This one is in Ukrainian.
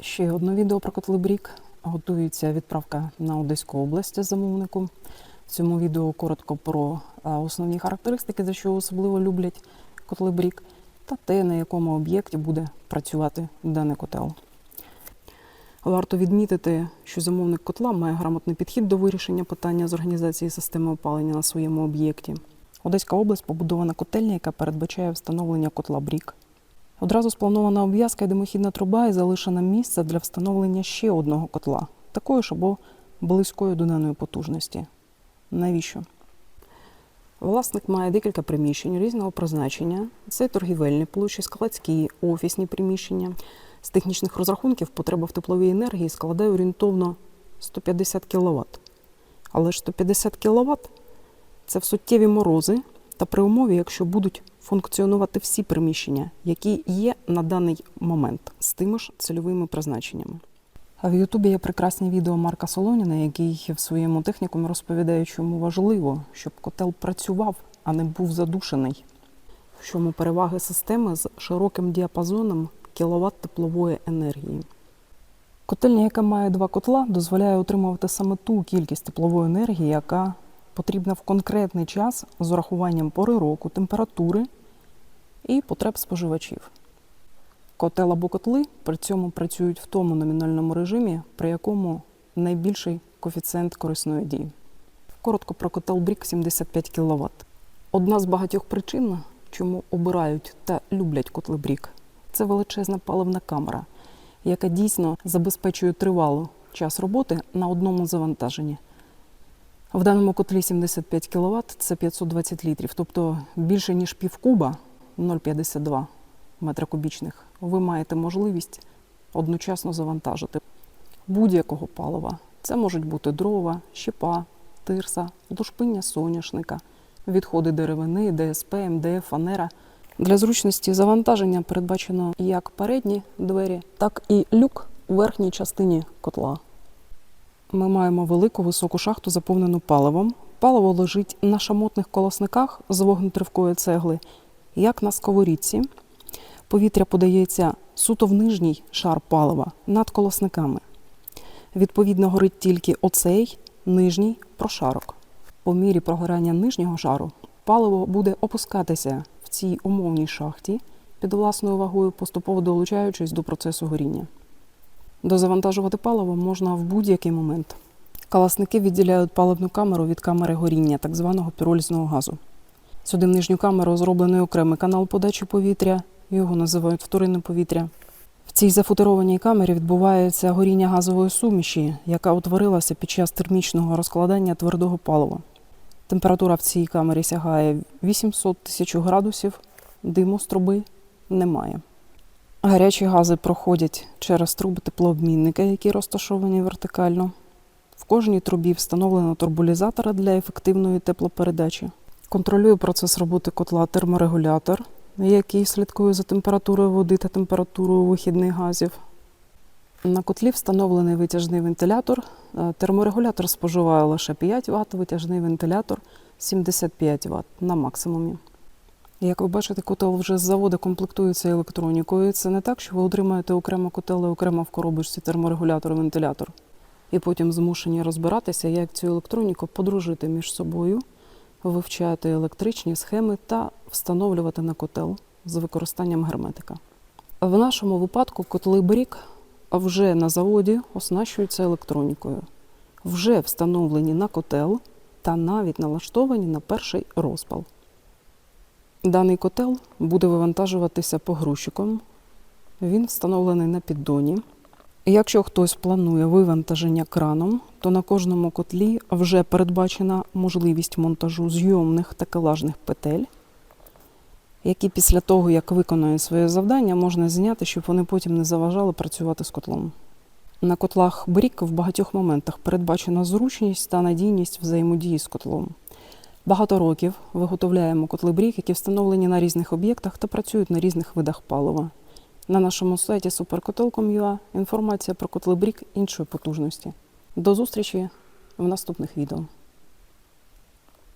Ще одне відео про котли Брік. Готується відправка на Одеську область з замовником. В цьому відео коротко про основні характеристики, за що особливо люблять котли Брік, та те, на якому об'єкті буде працювати даний котел. Варто відмітити, що замовник котла має грамотний підхід до вирішення питання з організації системи опалення на своєму об'єкті. Одеська область побудована котельня, яка передбачає встановлення котла Брік. Одразу спланована обв'язка і димохідна труба і залишено місце для встановлення ще одного котла, такої ж або близької до даної потужності. Навіщо? Власник має декілька приміщень різного призначення. Це торгівельні площі, складські, офісні приміщення. З технічних розрахунків потреба в тепловій енергії складає орієнтовно 150 кВт. Але ж 150 кВт це в суттєві морози та при умові, якщо будуть функціонувати всі приміщення, які є на даний момент з тими ж цільовими призначеннями. А в Ютубі є прекрасні відео Марка Солоніна, який в своєму технікумі розповідає, чому важливо, щоб котел працював, а не був задушений. В чому переваги системи з широким діапазоном кіловат теплової енергії. Котельня, яка має два котла, дозволяє отримувати саме ту кількість теплової енергії, яка потрібна в конкретний час з урахуванням пори року, температури і потреб споживачів. Котел або котли при цьому працюють в тому номінальному режимі, при якому найбільший коефіцієнт корисної дії. Коротко про котел Брік 75 кВт. Одна з багатьох причин, чому обирають та люблять котли Брік, це величезна паливна камера, яка дійсно забезпечує тривалий час роботи на одному завантаженні. В даному котлі 75 кВт це 520 літрів, тобто більше ніж півкуба 0,52 метра кубічних. Ви маєте можливість одночасно завантажити будь-якого палива. Це можуть бути дрова, щепа, тирса, лушпиння соняшника, відходи деревини, ДСП, МДФ, фанера. Для зручності завантаження передбачено як передні двері, так і люк у верхній частині котла. Ми маємо велику високу шахту, заповнену паливом. Паливо лежить на шамотних колосниках з вогнетривкої цегли, як на сковорідці. Повітря подається суто в нижній шар палива над колосниками. Відповідно, горить тільки оцей нижній прошарок. По мірі прогорання нижнього шару паливо буде опускатися в цій умовній шахті під власною вагою, поступово долучаючись до процесу горіння. Дозавантажувати паливо можна в будь-який момент. Каласники відділяють паливну камеру від камери горіння, так званого піролізного газу. Сюди в нижню камеру зроблений окремий канал подачі повітря, його називають вторинне повітря. В цій зафутерованій камері відбувається горіння газової суміші, яка утворилася під час термічного розкладання твердого палива. Температура в цій камері сягає 800 тисяч градусів, диму з труби немає. Гарячі гази проходять через труби теплообмінника, які розташовані вертикально. В кожній трубі встановлено турбулізатори для ефективної теплопередачі. Контролює процес роботи котла терморегулятор, який слідкує за температурою води та температурою вихідних газів. На котлі встановлений витяжний вентилятор. Е, Терморегулятор споживає лише 5 Вт, витяжний вентилятор 75 Вт на максимумі. Як ви бачите, котел вже з заводу комплектується електронікою. Це не так, що ви отримаєте окремо котел і окремо в коробочці терморегулятор вентилятор. І потім змушені розбиратися, як цю електроніку подружити між собою, вивчати електричні схеми та встановлювати на котел з використанням герметика. В нашому випадку котли Брік вже на заводі оснащуються електронікою, вже встановлені на котел та навіть налаштовані на перший розпал. Даний котел буде вивантажуватися погрузчиком. Він встановлений на піддоні. Якщо хтось планує вивантаження краном, то на кожному котлі вже передбачена можливість монтажу зйомних такелажних петель, які після того, як виконує своє завдання, можна зняти, щоб вони потім не заважали працювати з котлом. На котлах Брік в багатьох моментах передбачена зручність та надійність взаємодії з котлом. Багато років виготовляємо котли Брік, які встановлені на різних об'єктах та працюють на різних видах палива. На нашому сайті superkotel.com.ua інформація про котли Брік іншої потужності. До зустрічі в наступних відео.